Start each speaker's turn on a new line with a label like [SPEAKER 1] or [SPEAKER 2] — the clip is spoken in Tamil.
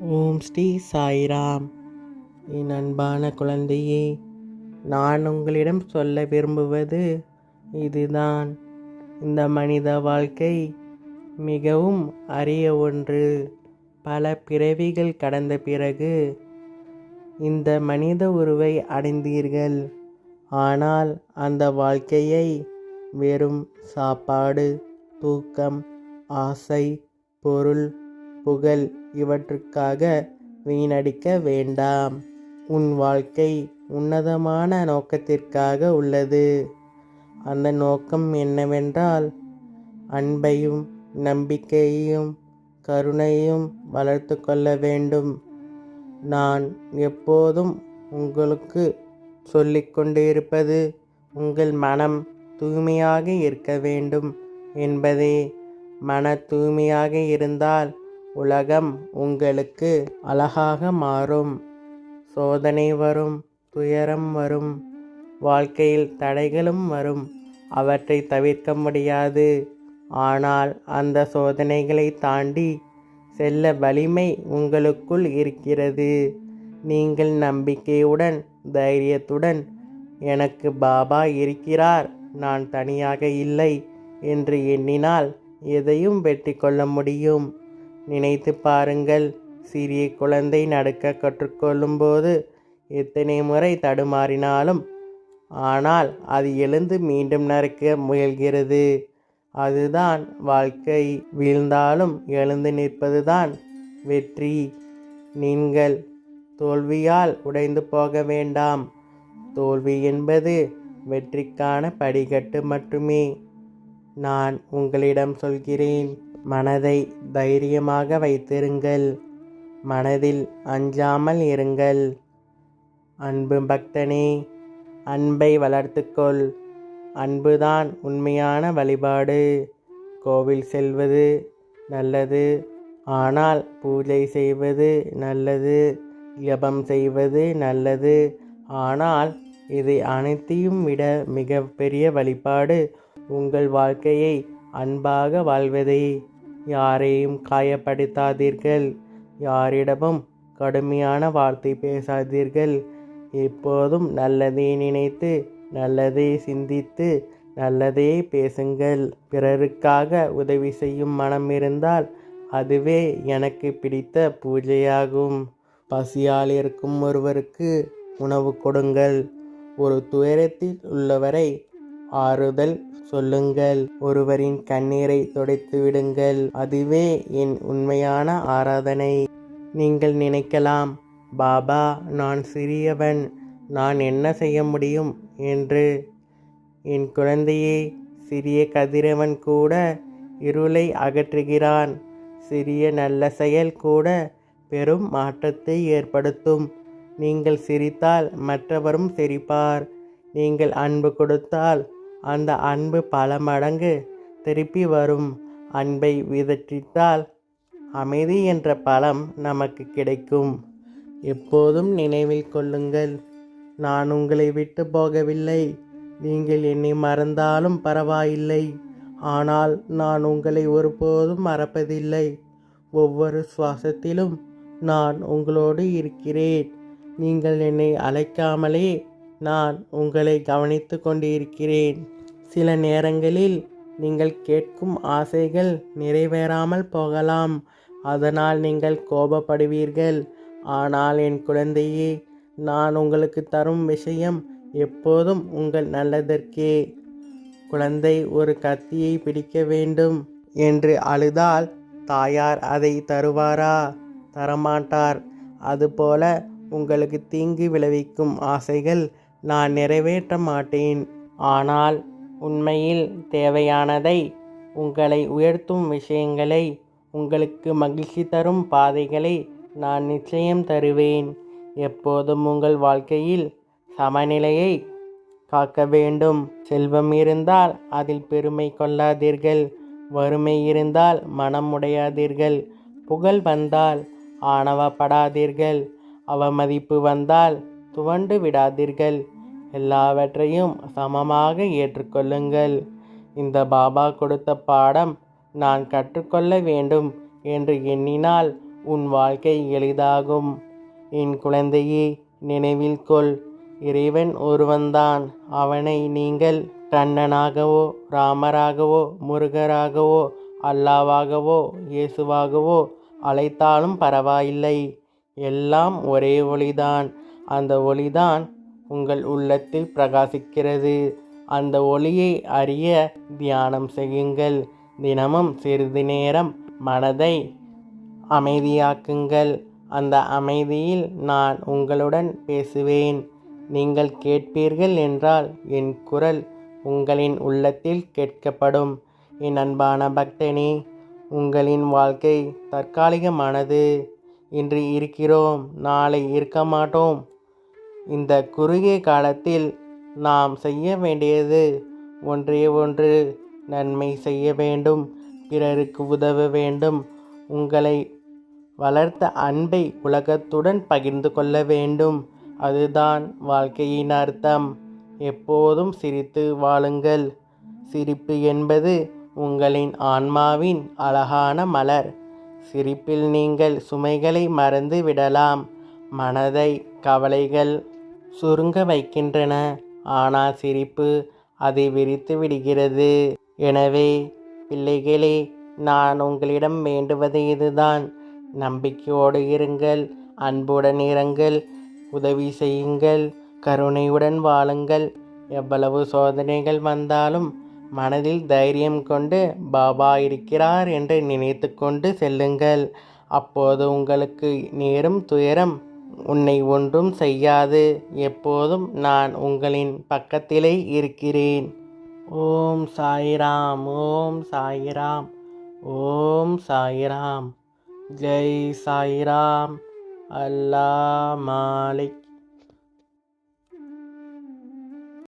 [SPEAKER 1] ஓம் ஸ்ரீ சாய்ராம். என் அன்பான குழந்தையே நான் உங்களிடம் சொல்ல விரும்புவது இதுதான். இந்த மனித வாழ்க்கை மிகவும் அரிய ஒன்று. பல பிறவிகள் கடந்த பிறகு இந்த மனித உருவை அடைந்தீர்கள். ஆனால் அந்த வாழ்க்கையை வெறும் சாப்பாடு தூக்கம் ஆசை பொருள் புகழ் இவற்றுக்காக வீணடிக்க வேண்டாம். உன் வாழ்க்கை உன்னதமான நோக்கத்திற்காக உள்ளது. அந்த நோக்கம் என்னவென்றால் அன்பையும் நம்பிக்கையையும் கருணையும் வளர்த்து கொள்ள வேண்டும். நான் எப்போதும் உங்களுக்கு சொல்லிக்கொண்டு இருப்பது உங்கள் மனம் தூய்மையாக இருக்க வேண்டும் என்பதே. மன தூய்மையாக இருந்தால் உலகம் உங்களுக்கு அழகாக மாறும். சோதனை வரும் துயரம் வரும் வாழ்க்கையில் தடைகளும் வரும். அவற்றை தவிர்க்க முடியாது. ஆனால் அந்த சோதனைகளை தாண்டி செல்ல வலிமை உங்களுக்குள் இருக்கிறது. நீங்கள் நம்பிக்கையுடன் தைரியத்துடன் எனக்கு பாபா இருக்கிறார் நான் தனியாக இல்லை என்று எண்ணினால் எதையும் வெற்றி கொள்ள முடியும். நினைத்து பாருங்கள். சிறிய குழந்தை நடக்க கற்றுக்கொள்ளும்போது எத்தனை முறை தடுமாறினாலும் ஆனால் அது எழுந்து மீண்டும் நடக்க முயல்கிறது. அதுதான் வாழ்க்கை. வீழ்ந்தாலும் எழுந்து நிற்பதுதான் வெற்றி. நீங்கள் தோல்வியால் உடைந்து போக வேண்டாம். தோல்வி என்பது வெற்றிக்கான படிக்கட்டு மட்டுமே. நான் உங்களிடம் சொல்கிறேன். மனதை தைரியமாக வைத்திருங்கள். மனதில் அஞ்சாமல் இருங்கள். அன்பு பக்தனே அன்பை வளர்த்துக்கொள் அன்புதான் உண்மையான வழிபாடு. கோவில் செல்வது நல்லது. ஆனால் பூஜை செய்வது நல்லது. ஜபம் செய்வது நல்லது. ஆனால் இதை அனைத்தையும் விட மிக பெரிய வழிபாடு உங்கள் வாழ்க்கையை அன்பாக வாழ்வதே. யாரையும் காயப்படுத்தாதீர்கள். யாரிடமும் கடுமையான வார்த்தை பேசாதீர்கள். எப்போதும் நல்லதே நினைத்து நல்லதே சிந்தித்து நல்லதே பேசுங்கள். பிறருக்காக உதவி செய்யும் மனம் இருந்தால் அதுவே எனக்கு பிடித்த பூஜையாகும். பசியால் இருக்கும் ஒருவருக்கு உணவு கொடுங்கள். ஒரு துயரத்தில் உள்ளவரை ஆறுதல் சொல்லுங்கள். ஒருவரின் கண்ணீரை துடைத்து விடுங்கள் அதுவே என் உண்மையான ஆராதனை. நீங்கள் நினைக்கலாம் பாபா நான் சிறியவன். நான் என்ன செய்ய முடியும்? என்று. என் குழந்தையே சிறிய கதிரவன் கூட இருளை அகற்றுகிறான். சிறிய நல்ல செயல் கூட பெரும் மாற்றத்தை ஏற்படுத்தும். நீங்கள் சிரித்தால் மற்றவரும் சிரிப்பார். நீங்கள் அன்பு கொடுத்தால் அந்த அன்பு பல மடங்கு திருப்பி வரும் அன்பை விதற்றித்தால் அமைதி என்ற பலம் நமக்கு கிடைக்கும். எப்போதும் நினைவில் கொள்ளுங்கள் நான் உங்களை விட்டு போகவில்லை. நீங்கள் என்னை மறந்தாலும் பரவாயில்லை. ஆனால் நான் உங்களை ஒருபோதும் மறப்பதில்லை. ஒவ்வொரு சுவாசத்திலும் நான் உங்களோடு இருக்கிறேன். நீங்கள் என்னை அழைக்காமலே நான் உங்களை கவனித்து கொண்டிருக்கிறேன். சில நேரங்களில் நீங்கள் கேட்கும் ஆசைகள் நிறைவேறாமல் போகலாம். அதனால் நீங்கள் கோபப்படுவீர்கள். ஆனால் என் குழந்தையே நான் உங்களுக்கு தரும் விஷயம் எப்போதும் உங்கள் நல்லதற்கே. குழந்தை ஒரு கத்தியை பிடிக்க வேண்டும் என்று அழுதால் தாயார் அதை தருவாரா? தரமாட்டார். அதுபோல உங்களுக்கு தீங்கு விளைவிக்கும் ஆசைகள் நான் நிறைவேற்ற மாட்டேன். ஆனால் உண்மையில் தேவையானதை உங்களை உயர்த்தும் விஷயங்களை உங்களுக்கு மகிழ்ச்சி தரும் பாதைகளை நான் நிச்சயம் தருவேன். எப்போதும் உங்கள் வாழ்க்கையில் சமநிலையை காக்க வேண்டும். செல்வம் இருந்தால் அதில் பெருமை கொள்ளாதீர்கள். வறுமை இருந்தால் மனம் உடையாதீர்கள். புகழ் வந்தால் ஆணவப்படாதீர்கள். அவமதிப்பு வந்தால் துவண்டு விடாதீர்கள். எல்லாவற்றையும் சமமாக ஏற்றுக்கொள்ளுங்கள். இந்த பாபா கொடுத்த பாடம் நான் கற்றுக்கொள்ள வேண்டும் என்று எண்ணினால் உன் வாழ்க்கை எளிதாகும். என் குழந்தையே நினைவில் கொள். இறைவன் ஒருவன்தான். அவனை நீங்கள் கண்ணனாகவோ ராமராகவோ முருகராகவோ அல்லாவாகவோ இயேசுவாகவோ அழைத்தாலும் பரவாயில்லை. எல்லாம் ஒரே ஒளிதான். அந்த ஒளிதான் உங்கள் உள்ளத்தில் பிரகாசிக்கிறது. அந்த ஒளியை அறிய தியானம் செய்யுங்கள். தினமும் சிறிது நேரம் மனதை அமைதியாக்குங்கள். அந்த அமைதியில் நான் உங்களுடன் பேசுவேன். நீங்கள் கேட்பீர்கள் என்றால் என் குரல் உங்களின் உள்ளத்தில் கேட்கப்படும். என் அன்பான பக்தனே உங்களின் வாழ்க்கை தற்காலிகமானது. இன்று இருக்கிறோம் நாளை இருக்க மாட்டோம். இந்த குறுகிய காலத்தில் நாம் செய்ய வேண்டியது ஒன்றே ஒன்று. நன்மை செய்ய வேண்டும் பிறருக்கு உதவ வேண்டும் உங்களை வளர்த்த அன்பை உலகத்துடன் பகிர்ந்து கொள்ள வேண்டும். அதுதான் வாழ்க்கையின் அர்த்தம். எப்போதும் சிரித்து வாழுங்கள். சிரிப்பு என்பது உங்களின் ஆன்மாவின் அழகான மலர். சிரிப்பில் நீங்கள் சுமைகளை மறந்து விடலாம். மனதை கவலைகள் சுருங்க வைக்கின்றன. ஆனால் சிரிப்பு அதை விரித்து விடுகிறது. எனவே பிள்ளைகளே நான் உங்களிடம் வேண்டுவது இதுதான். நம்பிக்கையோடு இருங்கள் அன்புடன் இருங்கள் உதவி செய்யுங்கள் கருணையுடன் வாழுங்கள். எவ்வளவு சோதனைகள் வந்தாலும் மனதில் தைரியம் கொண்டு பாபா இருக்கிறார் என்று நினைத்து கொண்டு செல்லுங்கள். அப்போது உங்களுக்கு நேரும் துயரம் உன்னை ஒன்றும் செய்யாது. எப்போதும் நான் உங்களின் பக்கத்திலே இருக்கிறேன். ஓம் சாய்ராம் ஓம் சாய்ராம் ஓம் சாய்ராம். ஜெய் சாய்ராம். அல்லா மாலிக்.